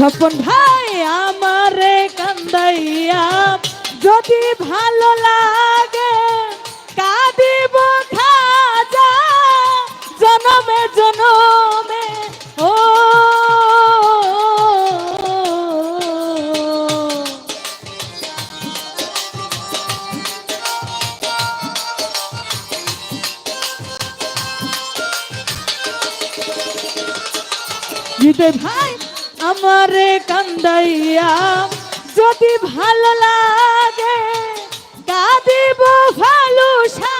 স্বপন ভাই আমারে কান্দাইয়া যদি ভালো লাগে কাঁদিব যা জনমে জনমে ভালো লাগে কাঁদিব ভালুসা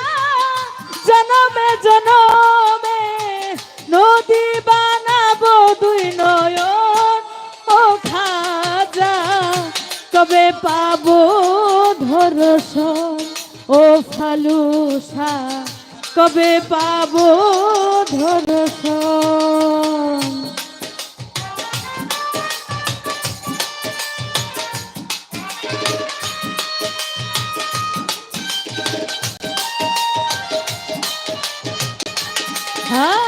জনমে জনমে নদী বানাবো দুই নয়ন, ও খাজা, কবে পাবো ধরসন ও ফালুসা, কবে পাবো ধরসন হ্যাঁ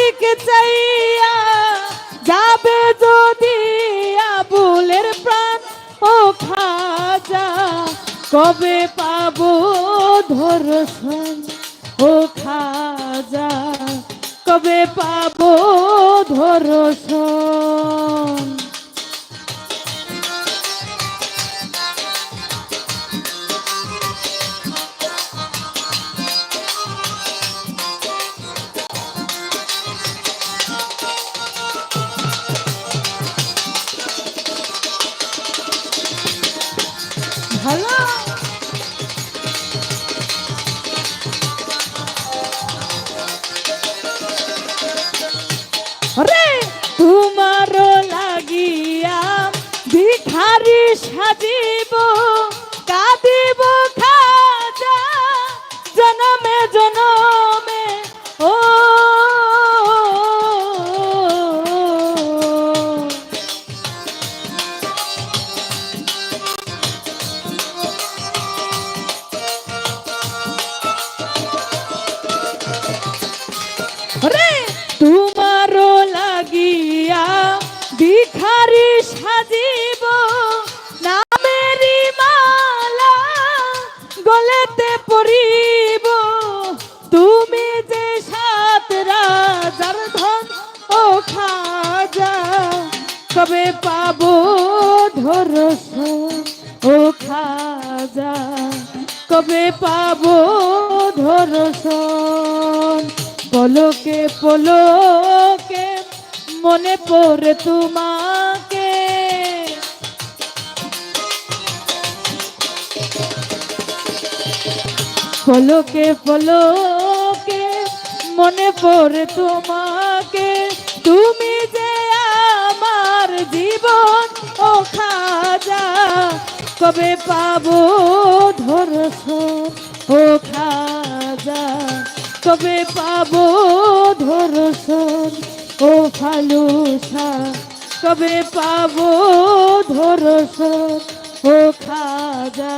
দিকে চাইয়া যাবে যদি আবুলের প্রাণ, ও খাজা, কবে পাবো ধরসন ও খাজা, কবে পাবো ধরসন happy. রাজার ধন ও খাজা কবে পাবো ধরস ও খাজা কবে পাবো ধরসন পলকে পলকে মনে পড়ে তোমাকে। পলকে পলকে মনে পড়ে তোমাকে। তুমি যে আমার জীবন, ও খাজা, কবে পাবো ধরস? ও খাজা, কবে পাবো ধরসন ও ফালুসা, কবে পাবো ধরসন ও খাজা,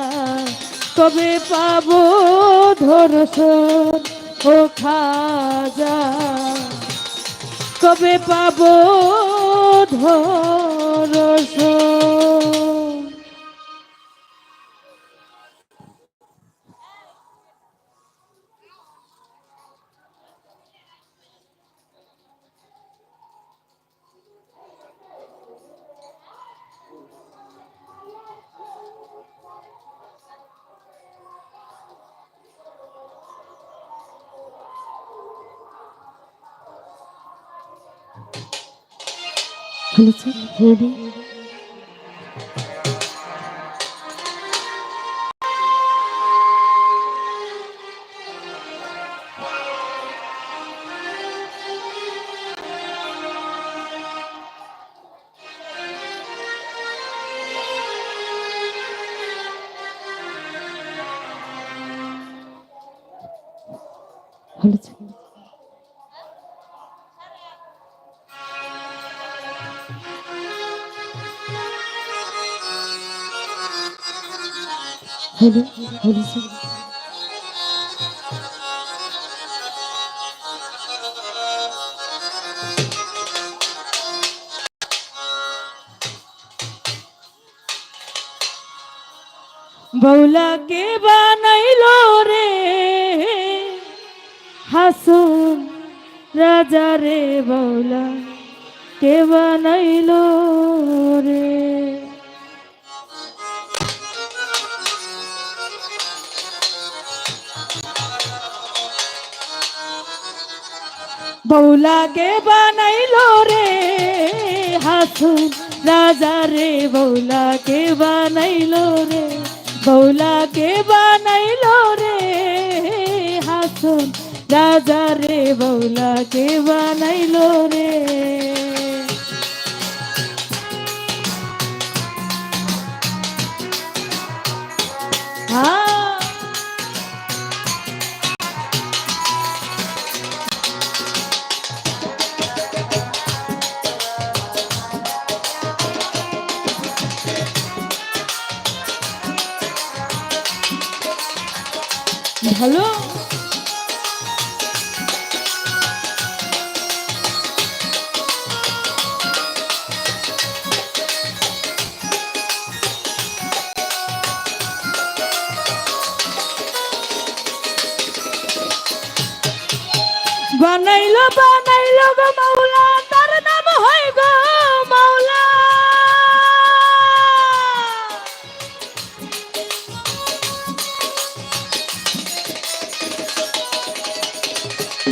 কবে পাবো ধরসন ও খাজা কবে পাবো ধরসন hello sir ready hello sir hello hello বৌলাকে বানাইলো রে হাসুন রাজা রে বৌলা কে বানাইলো রে। বৌলাকে বানাইলো রে হাসুন রাজা রে, বৌলাকে বানাইলো রে, বৌলাকে বানাইলো রে হাসুন রাজা রে, বৌলাকে বানাইলো রে। বানাইলো বানাইলো গো মাওলা, তার নাম হয় গো মাওলা।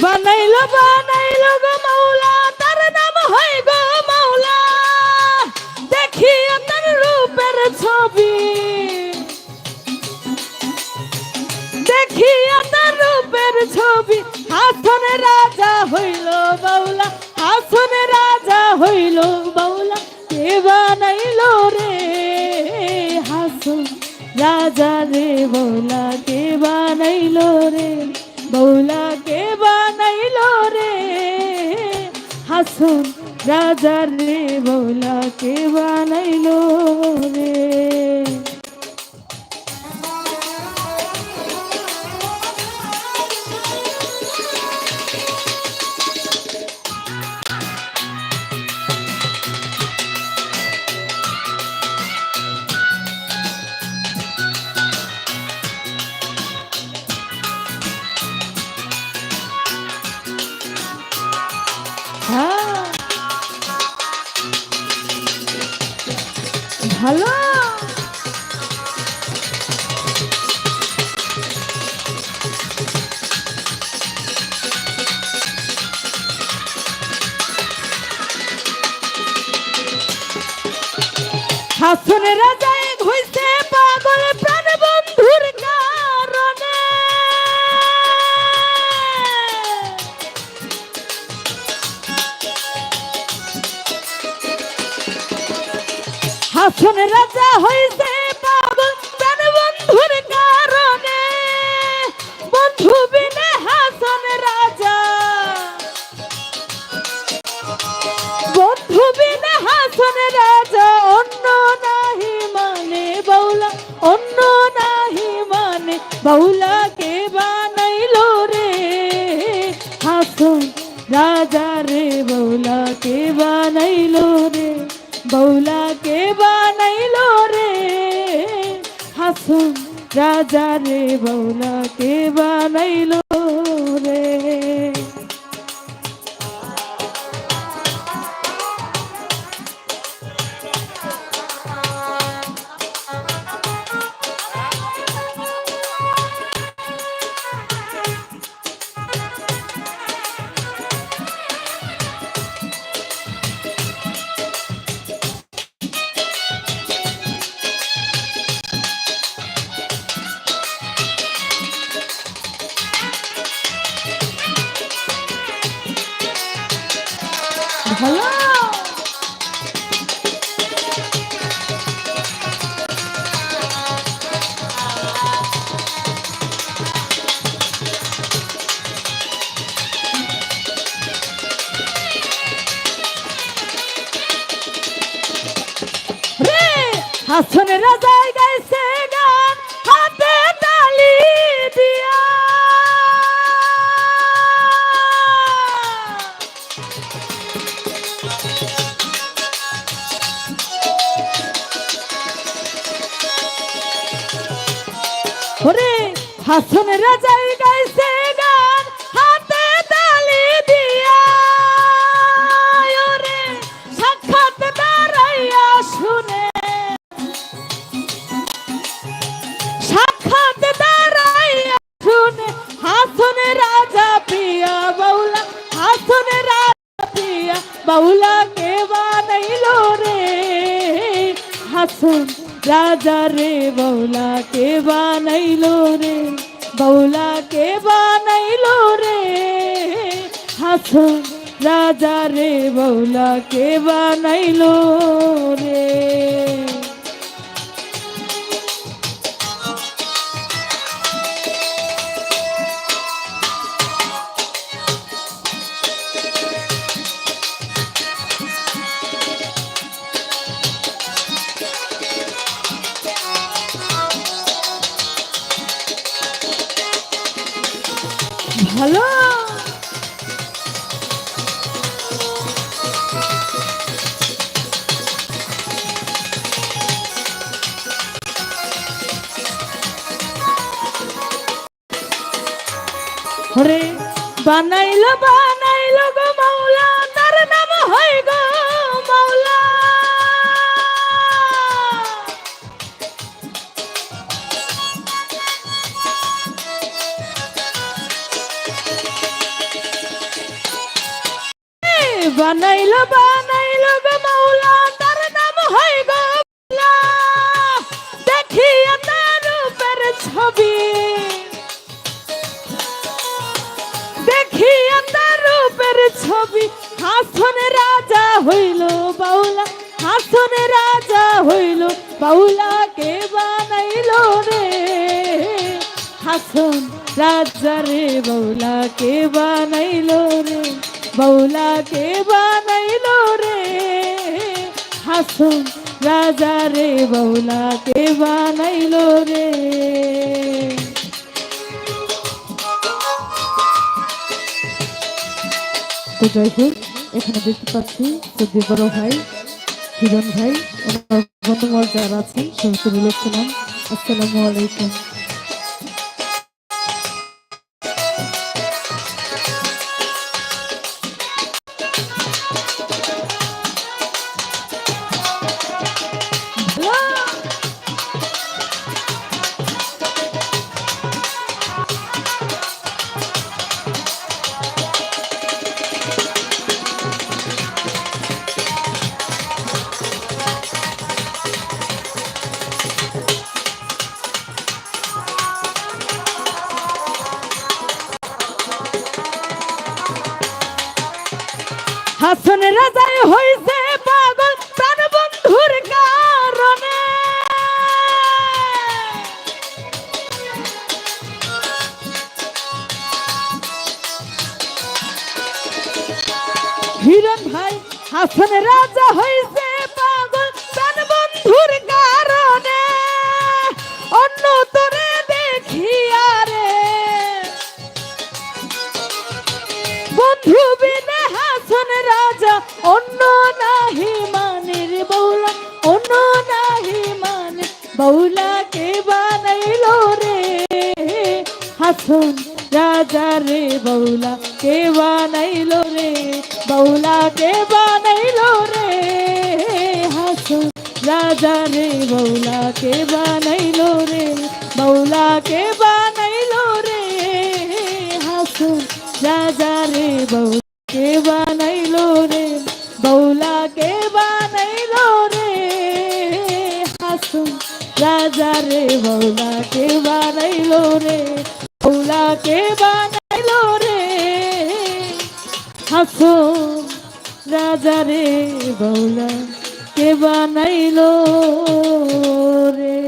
বানাইলো বানাইলো গো মাওলা, তার নাম হয় গো মাওলা। দেখি তার রূপের ছবি। দেখি তার রূপের ছবি। হাসনে রাজা হইল বাউলা হাসনে রাজা হইল বাউলা, কে বানাইল রে হাসন? রাজা রে বৌলা কে বানাইল রে? বৌলা কে বানাইল রে হাসন? রাজা রে বৌলা কে বানাইল রে? ভালো হাসন রাজা হইছে পাগল প্রাণ বন্ধুর কারণে, বন্ধু বিনে হাসন রাজা। বন্ধু বিনে হাসন রাজা, অন্য নাহি মানে বৌলা অন্য নাহি মানে বৌলা কে বানাইলো রে? হাসন রাজা রে বৌলা কে বানাইলো রে? বৌলা রাজা রে বৌলা কে বানাইলো হাসন রাজাই গাইছে গান, হাতে তালি দিয়া। ওরে, সাক্ষাৎ দাঁড়াইয়া শুনে। সাক্ষাৎ দাঁড়াইয়া শুনে, হাসন রাজা পিয়া বাউলা, হাসন রাজা পিয়া বাউলা কে বানাইলো রে? হাসন রাজা রে, বাউলা কে বানাইলো রে? কে বানাইলো রে। হাসন রাজা রে কে বানাইলো রে। ভালো। হরে বানাইলো বানাইলো গো মাওলা তার নাম হয় গো বানাইলো বানাইলো গো মাওলা, তার নাম হয় গো দেখিয়া তার রূপের ছবি। দেখিয়া তার রূপের ছবি। হাসন রাজা হইল বাউলা, হাসন রাজা হইল বাউলা, কে বানাইল রে? হাসন রাজা রে বাউলা, কে বানাইল রে? বাউলা কে বানাইল রে। হাসন রাজা রে বাউলা কে বানাইল রে। তো হোক এখানে দেখতে পাচ্ছি সবজি বড় ভাই, হিরণ ভাই। ওনার বন্ধুমল যারা আছেন সমস্ত বলেছিলাম আসসালামু আলাইকুম। হাসন রাজাই হইছে পাগল প্রাণ বন্ধুর কারণে। হিরণ ভাই হাসন রাজা হইছে হাসন রাজা রে বৌলা কে বানাইল রে বৌলা কে বানাইল রে হাসন রাজা রে বৌলা কে বানাইল রে বৌলা কে বানাইল রে হাসন রাজা রে বৌলা কে বানাইলো রে বৌলা কে বানাইলো রে হাসুন রাজা রে বৌলা কে বানাইলো রে কে বানাইলো রে। হাসো রাজা রে বাউলা কে বানাইলো রে।